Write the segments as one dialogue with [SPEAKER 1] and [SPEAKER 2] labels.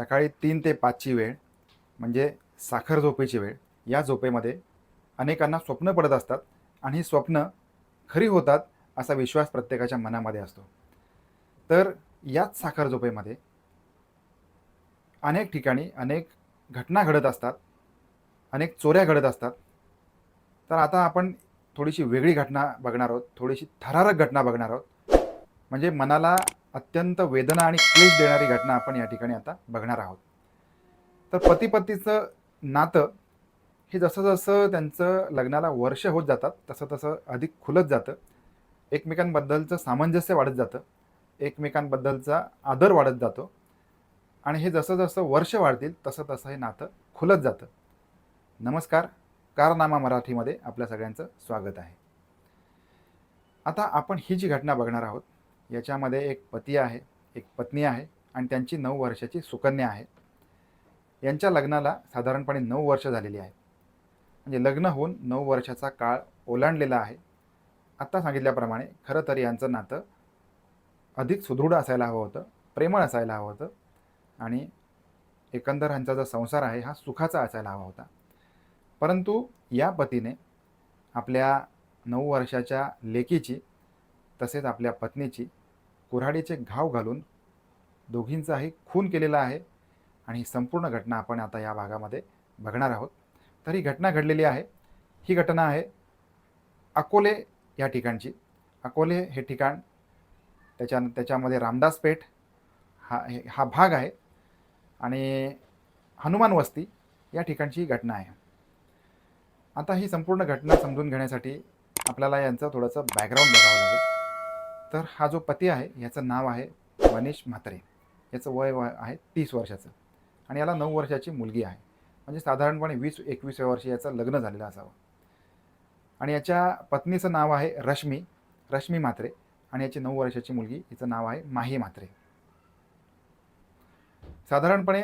[SPEAKER 1] सकाळी तीन ते पाचची वेळ म्हणजे साखर झोपेची वेळ या झोपेमध्ये अनेकांना स्वप्न पडत असतात आणि ही स्वप्न खरी होतात असा विश्वास प्रत्येकाच्या मनामध्ये असतो. तर याच साखर झोपेमध्ये अनेक ठिकाणी अनेक घटना घडत असतात अनेक चोऱ्या घडत असतात. तर आता आपण थोडीशी वेगळी घटना बघणार आहोत थोडीशी थरारक घटना बघणार आहोत. म्हणजे मनाला अत्यंत वेदना आणि क्लेश देणारी घटना आपण या ठिकाणी आता बघणार आहोत. तर पती पतीचं नातं हे जसं जसं त्यांचं लग्नाला वर्ष होत जातात तसं तसं अधिक खुलत जातं. एकमेकांबद्दलचं सामंजस्य वाढत जातं. एकमेकांबद्दलचा आदर वाढत जातो. आणि हे जसं जसं वर्ष वाढतील तसं तसं हे नातं खुलत जातं. नमस्कार कारनामा मराठीमध्ये आपल्या सगळ्यांचं स्वागत आहे. आता आपण ही जी घटना बघणार आहोत याच्यामध्ये एक पती आहे एक पत्नी आहे आणि त्यांची नऊ वर्षाची सुकन्या आहे. यांच्या लग्नाला साधारणपणे नऊ वर्ष झालेली आहे. म्हणजे लग्न होऊन नऊ वर्षाचा काळ ओलांडलेला आहे. आत्ता सांगितल्याप्रमाणे खरं तर यांचं नातं अधिक सुदृढ असायला हवं होतं प्रेमळ असायला हवं होतं आणि एकंदर ह्यांचा जो संसार आहे हा सुखाचा असायला हवा होता. परंतु या पतीने आपल्या नऊ वर्षाच्या लेकीची तसेच आपल्या पत्नीची कुऱ्हाडीचे घाव घालून दोघींचाही खून केलेला आहे आणि ही संपूर्ण घटना आपण आता या भागामध्ये बघणार आहोत. तर ही घटना घडलेली आहे. ही घटना आहे अकोले या ठिकाणची. अकोले हे ठिकाण त्याच्या त्याच्यामध्ये रामदास पेठ हा हे- हा भाग आहे आणि हनुमान वस्ती या ठिकाणची ही घटना आहे. आता ही संपूर्ण घटना समजून घेण्यासाठी आपल्याला यांचं थोडंसं बॅकग्राऊंड बघावं लागेल. तर हा जो पती आहे याचं नाव आहे गणेश म्हात्रे. याचं वय वय आहे तीस वर्षाचं. आणि याला नऊ वर्षाची मुलगी आहे. म्हणजे साधारणपणे वीस एकवीसव्या वर्षी याचं लग्न झालेलं असावं. आणि याच्या पत्नीचं नाव आहे रश्मी रश्मी म्हात्रे. आणि याची नऊ वर्षाची मुलगी हिचं नाव आहे माही म्हात्रे. साधारणपणे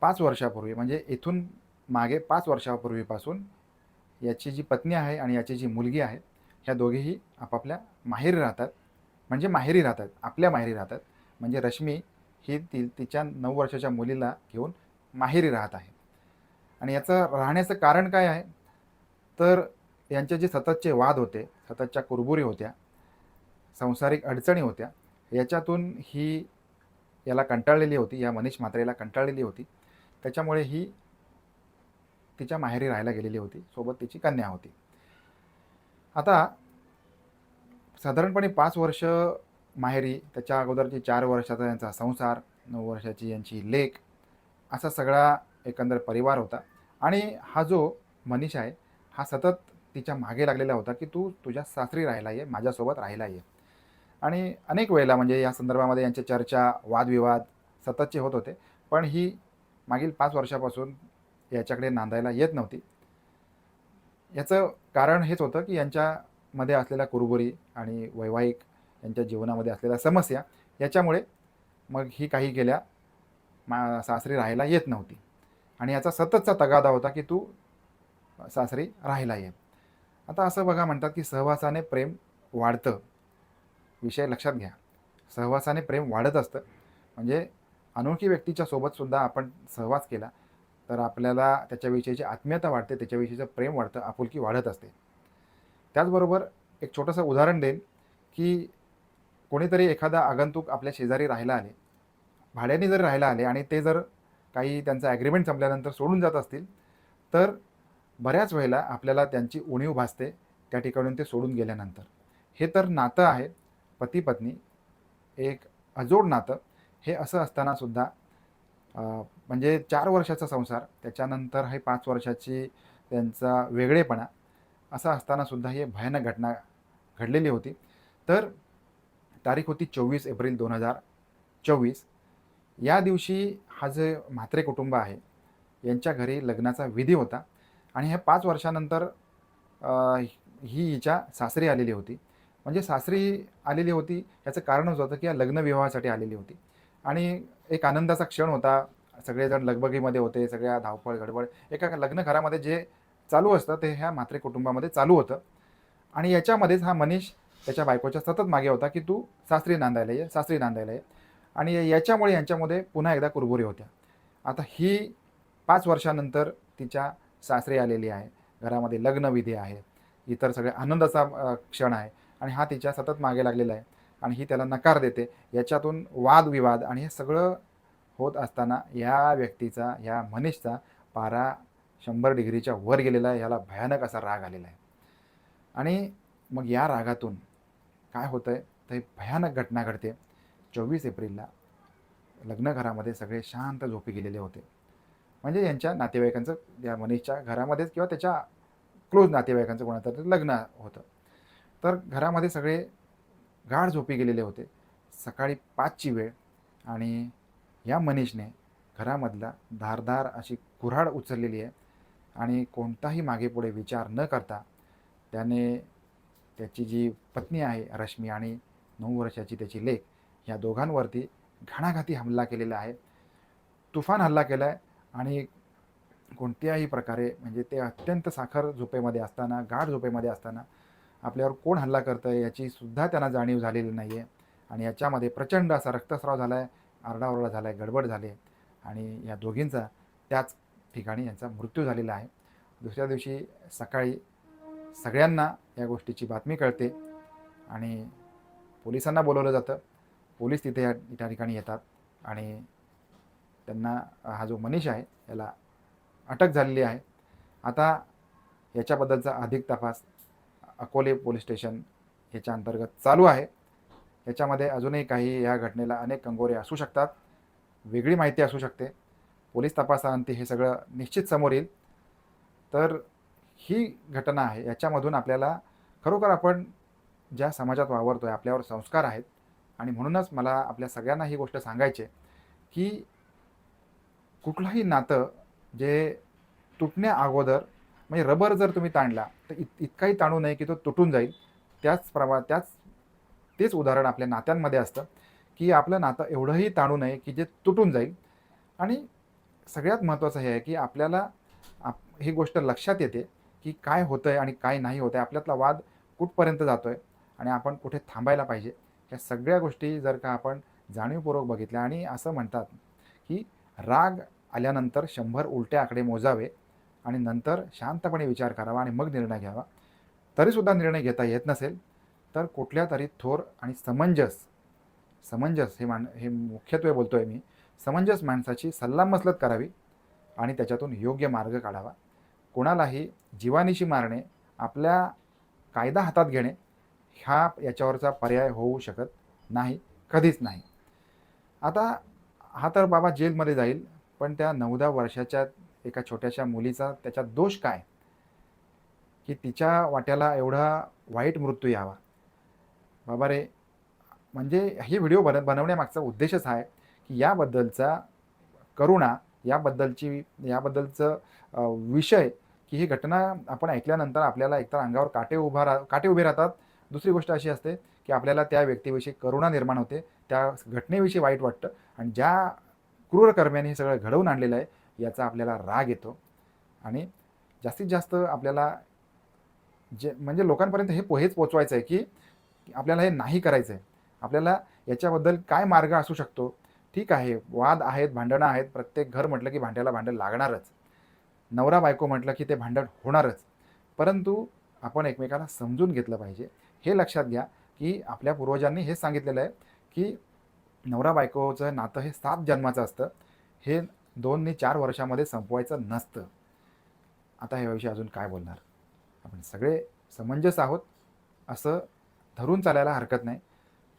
[SPEAKER 1] पाच वर्षापूर्वी म्हणजे इथून मागे पाच वर्षापूर्वीपासून याची जी पत्नी आहे आणि याची जी मुलगी आहे ह्या दोघेही आपापल्या माहेरी राहतात. म्हणजे माहेरी राहतात आपल्या माहेरी राहतात. म्हणजे रश्मी ही ती तिच्या नऊ वर्षाच्या मुलीला घेऊन माहेरी राहत आहे. आणि याचं राहण्याचं कारण काय आहे? तर यांचे जे सततचे वाद होते सततच्या कुरबुरी होत्या सांसारिक अडचणी होत्या याच्यातून ही याला कंटाळलेली होती या मनीष म्हात्रेला कंटाळलेली होती. त्याच्यामुळे ही तिच्या माहेरी राहायला गेलेली होती. सोबत तिची कन्या होती. आता साधारणपणे पाच वर्ष माहेरी त्याच्या अगोदरची चार वर्षाचा यांचा संसार नऊ वर्षाची यांची लेख असा सगळा एकंदर परिवार होता. आणि हा जो मनीष आहे हा सतत तिच्यामागे लागलेला होता की तू तुझ्या सासरी राहिला ये माझ्यासोबत राहिला ये. आणि अनेक वेळेला म्हणजे या संदर्भामध्ये यांच्या चर्चा वादविवाद सततचे होत होते. पण ही मागील पाच वर्षापासून याच्याकडे नांदायला येत नव्हती. याचं कारण हेच होतं की यांच्या मध्ये असलेल्या कुरबुरी आणि वैवाहिक यांच्या जीवनामध्ये असलेल्या समस्या याच्यामुळे मग ही काही गेल्या मा सासरी राहायला येत नव्हती. आणि याचा सततचा तगादा होता की तू सासरी राहायला ये. आता असं बघा म्हणतात की सहवासाने प्रेम वाढतं. विषय लक्षात घ्या. सहवासाने प्रेम वाढत असतं. म्हणजे अनोळखी व्यक्तीच्या सोबतसुद्धा आपण सहवास केला तर आपल्याला त्याच्याविषयीची आत्मीयता वाढते त्याच्याविषयीचं प्रेम वाढतं आपुलकी वाढत असते. त्याचबरोबर एक छोटंसं उदाहरण देईन की कोणीतरी एखादा आगंतुक आपल्या शेजारी राहायला आले भाड्याने जर राहायला आले आणि ते जर काही त्यांचा ॲग्रीमेंट संपल्यानंतर सोडून जात असतील तर बऱ्याच वेळेला आपल्याला त्यांची उणीव भासते त्या ठिकाणून ते सोडून गेल्यानंतर. हे तर नातं आहे पती पत्नी एक अजोड नातं. हे असं असतानासुद्धा म्हणजे चार वर्षाचा संसार त्याच्यानंतर हे पाच वर्षाची त्यांचा वेगळेपणा असं असतानासुद्धा हे भयानक घटना घडलेली होती. तर तारीख होती चोवीस एप्रिल दोन हजार चोवीस. या दिवशी हा जे म्हात्रे कुटुंब आहे यांच्या घरी लग्नाचा विधी होता आणि ह्या पाच वर्षानंतर ही हिच्या सासरी आलेली होती. म्हणजे सासरी आलेली होती याचं कारणच होतं की या लग्नविवाहासाठी आलेली होती. आणि एक आनंदाचा क्षण होता. सगळेजण लगबगीमध्ये होते सगळ्या धावपळ गडबड. एका लग्न घरामध्ये जे चालू असतं ते ह्या म्हात्रे कुटुंबामध्ये चालू होतं. आणि याच्यामध्येच हा मनीष त्याच्या बायकोच्या सतत मागे होता की तू सासरी नांदायला ये सासरी नांदायला ये. आणि याच्यामुळे यांच्यामध्ये पुन्हा एकदा कुरबुरी होत्या. आता ही पाच वर्षानंतर तिच्या सासरी आलेली आहे घरामध्ये लग्नविधी आहे इतर सगळे आनंदाचा क्षण आहे आणि हा तिच्या सतत मागे लागलेला आहे आणि ही त्याला नकार देते. याच्यातून वादविवाद आणि हे सगळं होत असताना या व्यक्तीचा या मनीषचा पारा शंभर डिग्रीच्या वर गेलेला आहे याला भयानक असा राग आलेला आहे. आणि मग या रागातून काय होतं आहे तर ही भयानक घटना घडते. चोवीस एप्रिलला लग्नघरामध्ये सगळे शांत झोपी गेलेले होते. म्हणजे यांच्या नातेवाईकांचं या मनीषच्या घरामध्येच किंवा त्याच्या क्लोज नातेवाईकांचं कोणाचं तरी लग्न होतं. तर घरामध्ये सगळे गाढ झोपी गेलेले होते. सकाळी पाचची वेळ आणि या मनीषने घरामधला धारधार अशी कुऱ्हाड उचललेली आहे. आणि कोणताही मागे पुढे विचार न करता त्याने त्याची जी पत्नी आहे रश्मी आणि नऊ वर्षाची त्याची लेक या दोघांवरती घणाघाती हमला केलेला आहे. तुफान हल्ला केला आहे आणि कोणत्याही प्रकारे म्हणजे ते अत्यंत साखर झोपेमध्ये असताना गाढ झोपेमध्ये असताना आपल्यावर कोण हल्ला करतं आहे याचीसुद्धा त्यांना जाणीव झालेली नाही आहे आणि याच्यामध्ये प्रचंड असा रक्तस्राव झाला आहे आरडाओरडा झाला आहे गडबड झाली आहे. आणि या दोघींचा त्याच ठिकाणी यांचा मृत्यू झालेला आहे. दुसऱ्या दिवशी सकाळी सगळ्यांना या गोष्टीची बातमी कळते आणि पोलिसांना बोलवलं जातं. पोलीस तिथे या त्या ठिकाणी येतात आणि त्यांना हा जो मनीष आहे याला अटक झालेली आहे. आता याच्याबद्दलचा अधिक तपास अकोले पोलीस स्टेशन याच्या अंतर्गत चालू आहे. याच्यामध्ये अजूनही काही या घटनेला अनेक कंगोरे असू शकतात. वेगळी माहिती असू शकते. पोलीस तपासाअंती हे सगळं निश्चित समोर येईल. तर ही घटना आहे. याच्यामधून आपल्याला खरोखर आपण ज्या समाजात वावरतो आहे आपल्यावर संस्कार आहेत. आणि म्हणूनच मला आपल्या सगळ्यांना ही गोष्ट सांगायची की कुठलंही नातं जे तुटण्या अगोदर म्हणजे रबर जर तुम्ही ताणला तर इत इतकाही ताणू नये की तो तुटून जाईल. त्याच प्रमा त्याच तेच उदाहरण आपल्या नात्यांमध्ये असतं की आपलं नातं एवढंही ताणू नये की जे तुटून जाईल. आणि सगळ्यात महत्त्वाचं हे आहे की आपल्याला आप ही गोष्ट लक्षात येते की काय होतं आहे आणि काय नाही होतं आहे आपल्यातला वाद कुठपर्यंत जातो आहे आणि आपण कुठे थांबायला पाहिजे. या सगळ्या गोष्टी जर का आपण जाणीवपूर्वक बघितल्या आणि असं म्हणतात की राग आल्यानंतर शंभर उलटे आकडे मोजावे आणि नंतर शांतपणे विचार करावा आणि मग निर्णय घ्यावा. तरीसुद्धा निर्णय घेता येत नसेल तर कुठल्या तरी थोर आणि समंजस समंजस हे मान हे मुख्यत्वे बोलतो आहे मी. समंजस माणसाची सल्लामसलत करावी आणि त्याच्यातून योग्य मार्ग काढावा. कोणालाही जीवानिशी मारणे आपल्या कायदा हातात घेणे हा याच्यावरचा पर्याय होऊ शकत नाही कधीच नाही. आता हा तर बाबा जेलमध्ये जाईल पण त्या नऊ दहा वर्षाच्या एका छोट्याशा मुलीचा त्याचा दोष काय? की तिच्या वाट्याला एवढा वाईट मृत्यू यावा. बाबा रे म्हणजे हे व्हिडिओ बन बनवण्यामागचा उद्देशच आहे. याबद्दलचा करुणा याबद्दलची याबद्दलचं विषय की ही घटना आपण ऐकल्यानंतर आपल्याला एकतर अंगावर काटे उभा राह काटे उभे राहतात. दुसरी गोष्ट अशी असते की आपल्याला त्या व्यक्तीविषयी करुणा निर्माण होते. त्या घटनेविषयी वाईट वाटतं आणि ज्या क्रूर कर्म्याने हे सगळं घडवून आणलेलं आहे याचा आपल्याला राग येतो. आणि जास्तीत जास्त आपल्याला जे म्हणजे लोकांपर्यंत हे पोहेच पोचवायचं आहे की आपल्याला हे नाही करायचं आहे. आपल्याला याच्याबद्दल काय मार्ग असू शकतो? ठीक आहे वाद आहेत भांडणं आहेत प्रत्येक घर म्हटलं की भांड्याला भांडण लागणारच. नवरा बायको म्हटलं की ते भांडण होणारच. परंतु आपण एकमेकाला समजून घेतलं पाहिजे. हे लक्षात घ्या की आपल्या पूर्वजांनी हेच सांगितलेलं आहे की नवरा बायकोचं नातं हे सात जन्माचं असतं. हे दोन ने चार वर्षामध्ये संपवायचं नसतं. आता ह्याविषयी अजून काय बोलणार? आपण सगळे समंजस आहोत. असं धरून चालायला हरकत नाही.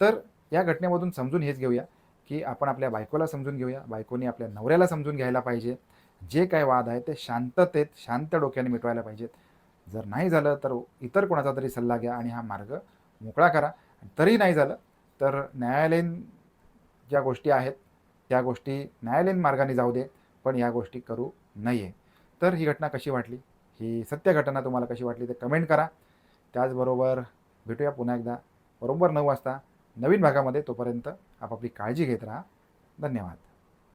[SPEAKER 1] तर या घटनेमधून समजून हेच घेऊया. की आपण आपल्या बायकोला समजून घेऊया. बायकोनी आपल्या नवऱ्याला समजून घ्यायला पाहिजे. जे काय वाद आहे ते शांततेत शांत डोक्याने मिटवायला पाहिजेत. जर नाही झालं तर इतर कोणाचा तरी सल्ला घ्या आणि हा मार्ग मोकळा करा. तरी नाही झालं तर न्यायालयीन ज्या गोष्टी आहेत त्या गोष्टी न्यायालयीन मार्गाने जाऊ दे पण या गोष्टी करू नये. तर ही घटना कशी वाटली? ही सत्य घटना तुम्हाला कशी वाटली ते कमेंट करा. त्याचबरोबर भेटूया पुन्हा एकदा. बरोबर नऊ वाजता. नवीन भागामध्ये तोपर्यंत आपापली काळजी घेत राहा. धन्यवाद.